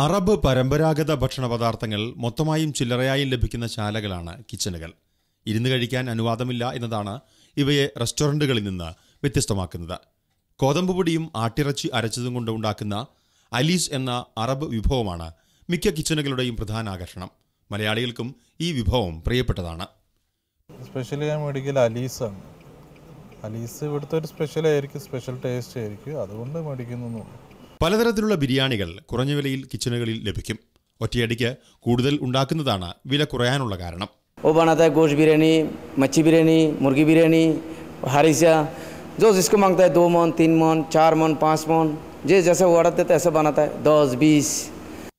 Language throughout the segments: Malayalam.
അറബ് പരമ്പരാഗത ഭക്ഷണ പദാർത്ഥങ്ങൾ മൊത്തമായും ചില്ലറയായും ലഭിക്കുന്ന ശാലകളാണ് കിച്ചണുകൾ. ഇരുന്ന് കഴിക്കാൻ അനുവാദമില്ല എന്നതാണ് ഇവയെ റെസ്റ്റോറന്റുകളിൽ നിന്ന് വ്യത്യസ്തമാക്കുന്നത്. കോതമ്പ് പൊടിയും ആട്ടിറച്ചി അരച്ചതും കൊണ്ട് ഉണ്ടാക്കുന്ന അലീസ് എന്ന അറബ് വിഭവമാണ് മിക്ക കിച്ചണുകളുടെയും പ്രധാന ആകർഷണം. മലയാളികൾക്കും ഈ വിഭവം പ്രിയപ്പെട്ടതാണ്. സ്പെഷ്യലി ഞാൻ മേടിക്കൽ അലീസാണ്. അലീസ് ഇവിടുത്തെ ഒരു സ്പെഷ്യൽ ആയിരിക്കും സ്പെഷ്യൽ ടേസ്റ്റ് ആയിരിക്കും. അതുകൊണ്ട് മേടിക്കുന്നു പലതരത്തിലുള്ള ബിരിയാണികൾ കുറഞ്ഞ വിലയിൽ കിച്ചണുകളിൽ ലഭിക്കും ഒറ്റയടിക്ക് കൂടുതൽ ഉണ്ടാക്കുന്നതാണ് വില കുറയാനുള്ള കാരണം वो बनाता है गोश्त बिरयानी मच्छी बिरयानी मुर्गी बिरयानी हारिसा जो जिसको मांगता है दो मन तीन मन चार मन पाँच मन जिस जैसे वो ऑर्डर देता है ऐसा बनाता है दस बीस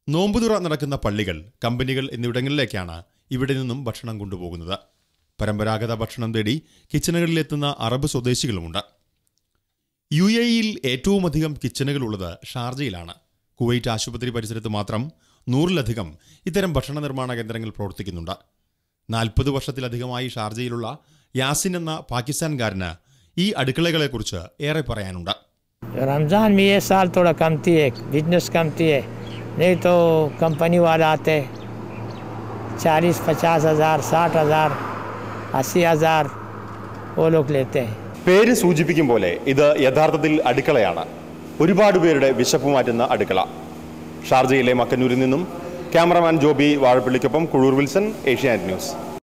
നോമ്പുതുറ നടക്കുന്ന പള്ളികൾ കമ്പനികൾ എന്നിവിടങ്ങളിലേക്കാണ് ഇവിടെ നിന്നും ഭക്ഷണം കൊണ്ടുപോകുന്നത് പരമ്പരാഗത ഭക്ഷണം തേടി കിച്ചണുകളിലെത്തുന്ന അറബ് സ്വദേശികളുമുണ്ട് യു എ ഇയിൽ ഏറ്റവുമധികം കിച്ചണുകളുള്ളത് ഷാർജയിലാണ് കുവൈറ്റ് ആശുപത്രി പരിസരത്ത് മാത്രം നൂറിലധികം ഇത്തരം ഭക്ഷണ നിർമ്മാണ കേന്ദ്രങ്ങൾ പ്രവർത്തിക്കുന്നുണ്ട് നാൽപ്പത് വർഷത്തിലധികമായി ഷാർജയിലുള്ള യാസിൻ എന്ന പാകിസ്ഥാൻകാരന് ഈ അടുക്കളകളെക്കുറിച്ച് ഏറെ പറയാനുണ്ട് रमज़ान में ये साल थोड़ा कमती है बिजनेस कमती है नहीं तो कंपनी वाले आते चालीस पचास हज़ार साठ हज़ार अस्सी हज़ार वो लोग लेते हैं പേര് സൂചിപ്പിക്കും പോലെ ഇത് യഥാർത്ഥത്തിൽ അടുക്കളയാണ്. ഒരുപാട് പേരുടെ വിശപ്പ് മാറ്റുന്ന അടുക്കള. ഷാർജയിലെ മക്കന്നൂരിൽ നിന്നും ക്യാമറമാൻ ജോബി വാഴപ്പള്ളിക്കൊപ്പം കുഴൂർ വിൽസൺ ഏഷ്യാനെറ്റ് ന്യൂസ്.